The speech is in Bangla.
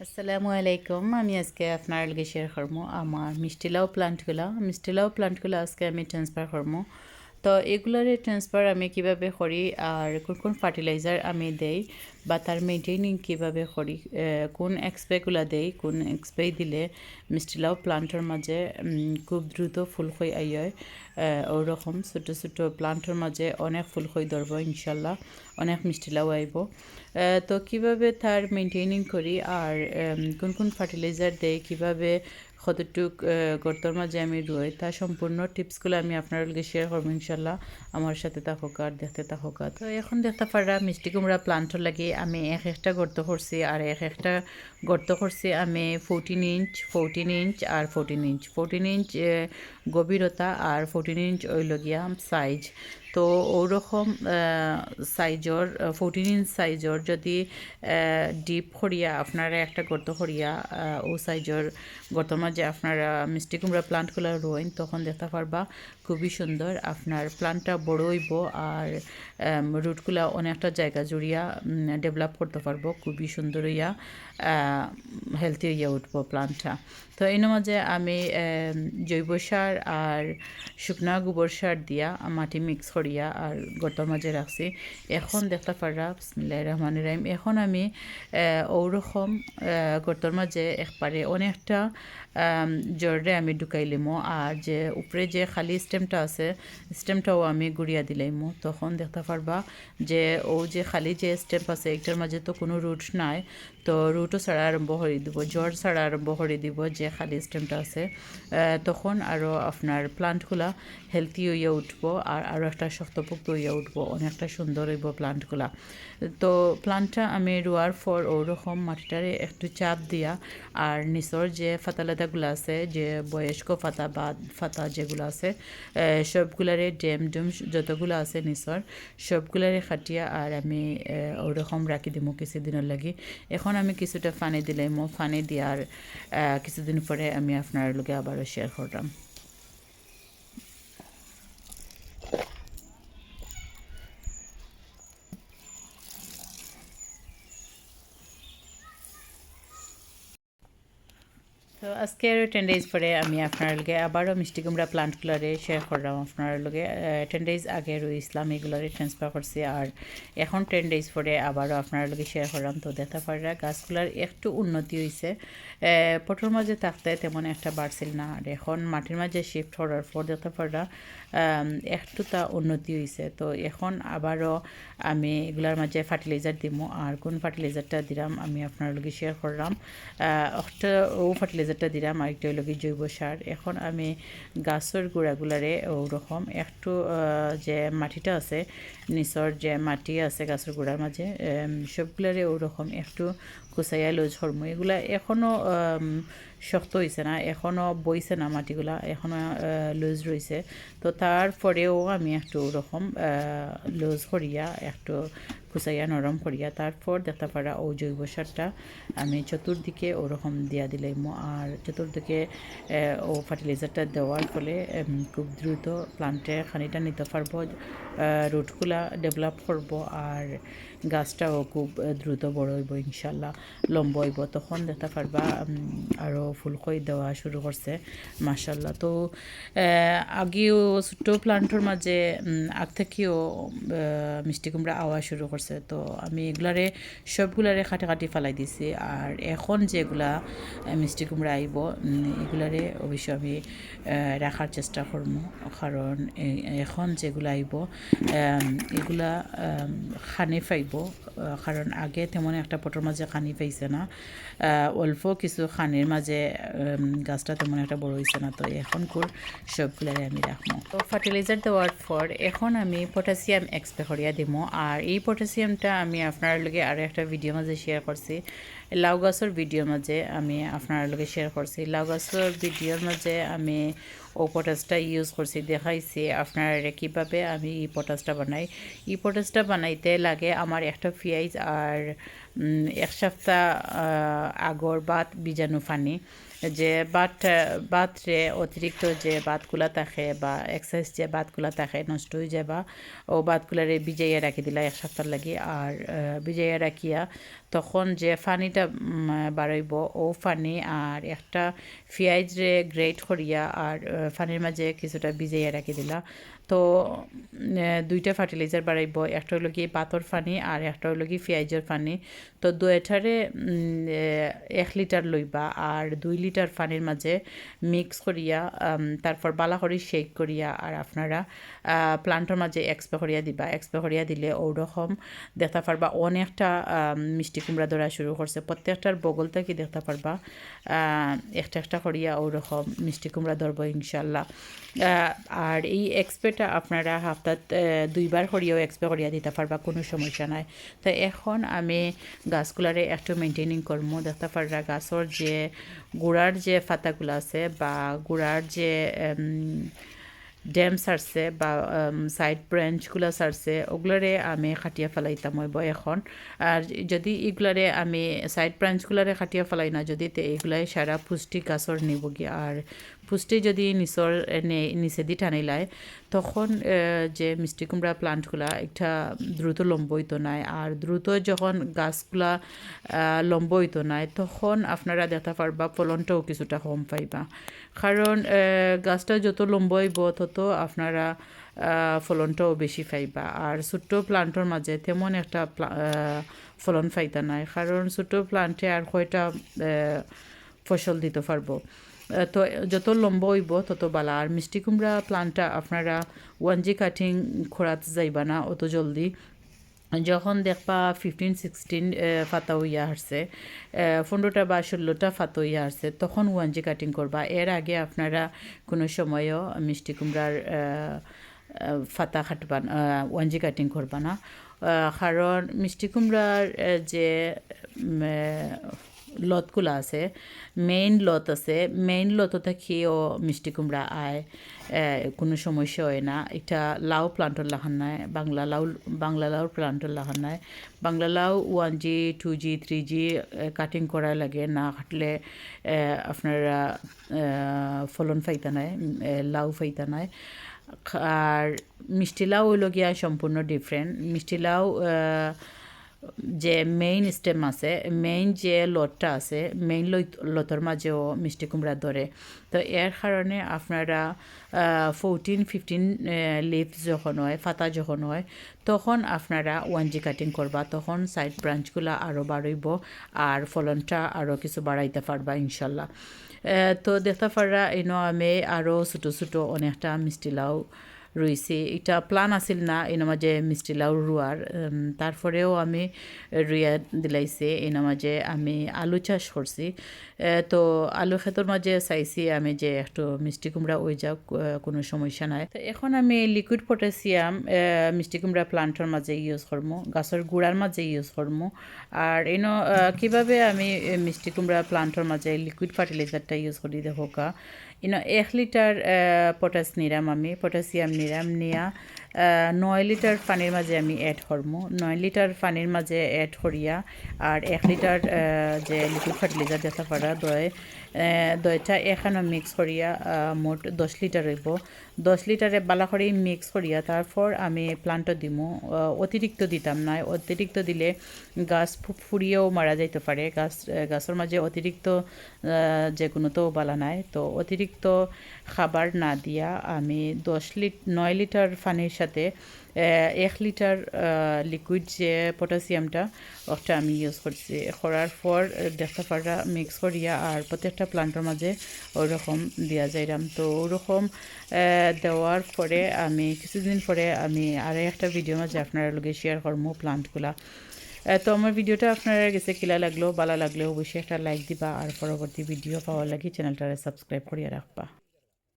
আসসালামু আলাইকুম আমি আজকে আপনার লগে শেয়ার করব, আমার মিষ্টিলাও প্লান্টগুলা মিষ্টিলাও প্লান্টগুলো আজকে আমি ট্রান্সফার করব। তো এগুলারে ট্রান্সফার আমি কীভাবে করি আর কোন কোন ফার্টিলাইজার আমি দেই বা তার মেনটেনিং কীভাবে করি কোন এক্সপেগুলা দেই, কোন এক্সপে দিলে মিষ্টিলাও প্লান্টের মাঝে খুব দ্রুত ফুল হয়ে আইয় ওরকম ছোটো ছোটো প্লান্টের মাঝে অনেক ফুল হয়ে ধরব ইনশাল্লাহ, অনেক মিষ্টিলাও আইব। তো কীভাবে তার মেনটেনিং করি আর কোন কোন ফার্টিলাইজার দেয় কীভাবে কতটুক গর্তর মাঝে আমি রয়ে তা সম্পূর্ণ টিপসগুলো আমি আপনার লগে শেয়ার করব ইনশাল্লাহ আমার সাথে থাকুক আর দেখতে আর। তো এখন দেখতে পারা মিষ্টি কুমড়া প্লান্টর লাগে আমি এক একটা গর্ত করছি, আর এক একটা গর্ত করছি আমি ফোরটিন ইঞ্চ ফোরটিন ইঞ্চ আর ফোরটিন ইঞ্চ ফোরটিন ইঞ্চ গভীরতা আর ফোরটিন ইঞ্চ ওইলগিয়া সাইজ তো ওরকম সাইজর ফোরটিন ইঞ্চ সাইজর যদি ডিপ করিয়া আপনারা একটা গর্ত আহ, ও সাইজর গর্তর মাঝে আপনারা মিষ্টি কুমড়া প্লান্টগুলো রোয়েন তখন দেখতে পারবা খুবই সুন্দর আপনার প্লান্টটা বড় হইব আর রুটগুলা অনেকটা জায়গা জুড়িয়া ডেভেলপ করতে পারব। খুবই সুন্দর হইয়া হেলদি হইয়া উঠবো প্লান্টটা তো এই মাঝে আমি জৈব সার আর শুকনা গোবর সার দিয়া মাটি মিক্স করিয়া আর গর্তর মাঝে রাখছি এখন দেখতে পারা বিসমিল্লাহ রহমান রাহিম। এখন আমি ওরকম আহ, গর্তর মাঝে একবারে অনেকটা জোরে আমি ঢুকাই লিমো। আর যে উপরে যে খালি স্টেমটা আছে স্টেমটাও আমি গুড়িয়া দিলাইমো তখন দেখতে পারবা যে ও যে খালি যে স্টেম আছে একটার মাঝে তো কোনো রুট নাই। তো রুটও ছাড়া আরম্ভ করে দিব জ্বর ছাড়া আরম্ভ করে দিব যে খালি স্টেমটা আছে। তখন আরও আপনার প্লান্টগুলা হেলদি হইয়া উঠবো আর আরও একটা শক্তপোক্ত হইয়া উঠবো অনেকটা সুন্দর হইব প্লান্টগুলা তো প্লান্টটা আমি রোয়ার পর ওরকম মাটিটারে একটু চাপ দিয়া আর নিচর যে ফাতালাতাগুলো আছে, যে বয়স্ক ফাতা বা ফাতা যেগুলো আছে সবগুলারে ডেম ডুম যতগুলো আছে নিচর সবগুলারে খাটিয়া আর আমি ওরকম রাখি দিমু কিছুদিনের লাগি। এখন আমি কিছুটা ফানি মো ফানি দিয়ার কিছুদিন পরে আমি আপনার লোকে আবারও শেয়ার করলাম তো আজকে টেন ডেজ পরে আমি আপনার লগে আবারও মিষ্টি কুমড়া প্লান্টগুলারে শেয়ার করলাম আপনার লগে। টেন ডেজ আগে রইসলাম এগুলারে ট্রান্সফার করছি আর এখন টেন ডেজ পরে আবারও আপনার লগে শেয়ার করলাম। তো দেখতে পারা গাছগুলার একটু উন্নতি হয়েছে পটোর মাঝে থাকতে তেমন একটা বাড়ছিল না আর এখন মাটির মাঝে শিফট করার পর দেখতে পারা একটু তা উন্নতি হয়েছে তো এখন আবারও আমি এগুলার মাঝে ফার্টিলাইজার দিব আর কোন ফার্টিলাইজারটা দিলাম আমি আপনার লগে শেয়ার করলাম। ও ফার্টিলাইজারটা দিলাম আর একটা লগে জৈব সার। এখন আমি গাছের গুঁড়াগুলারে ওরকম একটু যে মাটিটা আছে নিচর যে মাটি আছে গাছের গুঁড়ার মাঝে সবগুলারে ওরকম একটু কুচাইয়া লুজ হরমু এগুলা এখনও শক্ত হয়েছে না এখনও বইছে না মাটিগুলা এখনও লুজ রয়েছে তো তারপরেও আমি একটু ওরকম লুজ করিয়া একটু কুচাইয়া নরম করিয়া তারপর দেখতে পারা ও জৈব সারটা আমি চতুর্দিকে ওরকম দিয়া দিলাম। আর চতুর্দিকে ও ফার্টিলাইজারটা দেওয়ার ফলে খুব দ্রুত প্লান্টে খানিটা নিতে পারব। রুটগুলা ডেভেলপ করব আর গাছটাও খুব দ্রুত বড় হইব, ইনশাল্লাহ। লম্ব হইব। তখন দেখতে পারবা আরও ফুলকই দেওয়া শুরু করছে, মাশাল্লাহ। তো আগেও ছোট্ট প্লান্টর মাঝে আগ থেকেও মিষ্টি কুমড়া আওয়া শুরু করছে। তো আমি এগুলারে, সবগুলারে কাটি কাটি ফেলাই দিছি। আর এখন যেগুলা মিষ্টি কুমড়া আইব এগুলারে অবশ্য আমি রাখার চেষ্টা করব। কারণ এখন যেগুলা আইব এগুলা খানি পাইব কারণ আগে তেমন একটা পটোর মাঝে খানি পাইছে না। অল্প কিছু খানির মাঝে গাছটা তেমন একটা বড় হয়েছে না। তো এখন কোর সবগুলাই আমি রাখব তো ফার্টিলাইজার দেওয়ার পর এখন আমি পটাশিয়াম এক্সপে করিয়া দিব আর এই পটাশিয়ামটা আমি আপনার লগে আরও একটা ভিডিও মাঝে শেয়ার করছি। লাউ গাছের ভিডিওর মাঝে আমি আপনার লগে শেয়ার করছি। লাউ গাছের ভিডিওর মাঝে আমি ও পটাশটা ইউজ করছি। দেখাইছি আপনার কীভাবে আমি ই পটাশটা বানাই। ই পটাশটা বানাইতে লাগে আমার একটা পেঁয়াজ আর এক সপ্তাহ আগর বাদ বীজাণু ফানি যে বাত বাতরে অতিরিক্ত যে বাতগুলা থাকে বা এক্সারসাইজ যে বাতগুলা থাকে, নষ্ট হয়ে যায় বা ও বাতগুলারে ভিজাইয়া রাখি দিলা এক সপ্তাহ লাগি। আর ভিজাইয়া রাখিয়া তখন যে ফানিটা বাড়াইব ও ফানি আর একটা পেঁয়াজরে গ্রেট করিয়া আর ফানির মাঝে কিছুটা ভিজাইয়া রাখি দিলা। তো দুইটা ফার্টিলাইজার বাড়াইব একটা হলো কি পাতর ফানি আর একটা হলো কি পেঁয়াজের ফানি তো দুয়েটারে এক লিটার লইবা আর দুই লিটার ফানির মাঝে মিক্স করিয়া তারপর বালা করি শেক করিয়া আর আপনারা প্লান্টের মাঝে এক্সপে করিয়া দিবা। এক্সপে করিয়া দিলে ওরকম দেখতে পারবা। অনেকটা মিষ্টি কুমড়া ধরা শুরু করছে। প্রত্যেকটার বগল থেকে দেখতে পারবা একটা একটা করিয়া ওরকম মিষ্টি কুমড়া ধরবো ইনশাল্লাহ আর এই এক্সপেটা আপনারা হাফতাত দুইবার করিয়াও এক্সপে করিয়া দিতে পারবা, কোনো সমস্যা নাই। তো এখন আমি গাছগুলারে একটু মেনটেনিং করব। দেখতে পাররা গাছর যে গুড়ার যে পাতাগুলো আছে বা গুড়ার যে ড্যাম সারছে বা সাইড ব্রাঞ্চগুলো সারছে, ওগুলারে আমি খাটিয়া ফেলাইতাম হইব এখন। আর যদি এগুলারে আমি সাইড ব্রাঞ্চগুলারে খাটিয়া ফেলাই না, যদি এগুলাই সারা পুষ্টি গাছর নিবগি আর পুষ্টি যদি নিচর নে- নিচে দি টানিলায় তখন যে মিষ্টি কুমড়া প্লান্টগুলা একটা দ্রুত লম্ব হইতো নাই। আর দ্রুত যখন গাছগুলা আহ, লম্ব হইতো নাই তখন আপনারা দেখা পারবা ফলনটাও কিছুটা কম পাইবা। কারণ গাছটা যত লম্ব হইব তত আপনারা ফলনটাও বেশি পাইবা। আর ছোট্ট প্লান্টর মাঝে তেমন একটা ফলন পাইতা নাই। কারণ ছোট্ট প্লান্টে আর কয়টা ফসল দিতে পারব তো যত লম্ব হইব, তত বালা। আর মিষ্টি কুমড়া প্লান্টটা আপনারা ওয়ান জি কাটিং খোরাত যাইবা না, অত জলদি। যখন দেখবা ফিফটিন সিক্সটিন ফাতা হইয়া আসছে পনেরোটা বা ষোলোটা ফাতা হইয়া আসছে, তখন ওয়ান জি কাটিং করবা। এর আগে আপনারা কোনো সময়ও মিষ্টি কুমড়ার ফাতা খাটবা ওয়ান জি কাটিং করবা না। কারণ মিষ্টি কুমড়ার যে লতগুলো আছে মেইন লত আছে মেইন লত থেকেও মিষ্টি কুমড়া আয় কোনো সমস্যা হয় না। এটা লাউ প্লান্টর লাগান নাই বাংলা লাউ বাংলা লাউর প্লান্টর লাগান নাই। বাংলা লাউ one G two G three G cutting করা লাগে না কাটলে এ, আপনারা ফলন ফাইতা নাই লাউ ফাইতা নাই। আর মিষ্টি লাউ হইল গিয়া সম্পূর্ণ ডিফারেন্ট মিষ্টি লাউ যে মেইন স্টেম আছে মেইন যে লটটা আছে মেইন লতর মাঝেও মিষ্টি কুমড়া ধরে। তো এর কারণে আপনারা ফোরটিন ফিফটিন লিভ যখন হয় ফাতা যখন হয়, তখন আপনারা ওয়ান জি কাটিং করবা। তখন সাইড ব্রাঞ্চগুলো আরও বাড়ইব আর ফলনটা আরও কিছু বাড়াইতে পারবা ইনশাল্লাহ। তো দেখতে পাররা, এনো আমি আরও ছোটো ছোটো অনেকটা মিষ্টি লাউ রুইছি। এটা প্লান আছিল না এর মাঝে মিষ্টি লাউ রুয়ার। তারপরেও আমি রুইয়া দিলাইছি এর মাঝে আমি আলু চাষ করছি। তো আলু ক্ষেতর মাঝে চাইছি আমি যে একটু মিষ্টি কুমড়া ওই যাক কোনো সমস্যা নাই। তো এখন আমি লিকুইড পটাশিয়াম মিষ্টি কুমড়া প্লান্টের মাঝে ইউজ করব, গাছের গুড়ার মাঝে ইউজ করব। আর এনো কীভাবে আমি মিষ্টি কুমড়া প্লান্টের মাঝে লিকুইড ফার্টিলাইজারটা ইউজ করি, দেখো কা ইনো এক লিটার পটাশ নিরাম আমি পটাশিয়াম নিরাম নিয়া লিটার পানির মাঝে আমি অ্যাড করব। নয় লিটার পানির মাঝে অ্যাড করিয়া আর এক লিটার যে লিকুইড ফার্টিলাইজার দেখা পারা দয় দয়টা এখানে মিক্স করিয়া মোট দশ লিটার হইব। দশ লিটারে বালা করে মিক্স করিয়া তারপর আমি প্লান্টও দিমু। অতিরিক্ত দিতাম না। অতিরিক্ত দিলে গাছ ফুরিয়েও মারা যাইতে পারে। গাছ, গাছের মাঝে অতিরিক্ত যে কোনো তো বালা নাই। তো অতিরিক্ত খাবার না দিয়া আমি দশ লিট নয় লিটার পানির সাথে আহ, এক লিটার লিকুইড যে পটাশিয়ামটা ওটা আমি ইউজ করছি। করার পর দেখতে পারা মিক্স করিয়া আর প্রত্যেকটা প্লান্টের মাঝে ওরকম দেওয়া যাইরাম। তো ওরকম দেওয়ার পরে আমি কিছুদিন পরে আমি আর একটা ভিডিও মাঝে আপনার লগে শেয়ার করব প্লান্টগুলা তো আমার ভিডিওটা আপনারা গেছে কিলা লাগল ভালো লাগলে অবশ্যই একটা লাইক দিবা আর পরবর্তী ভিডিও পাওয়ার লাগি চ্যানেলটারে সাবস্ক্রাইব করিয়া রাখবা।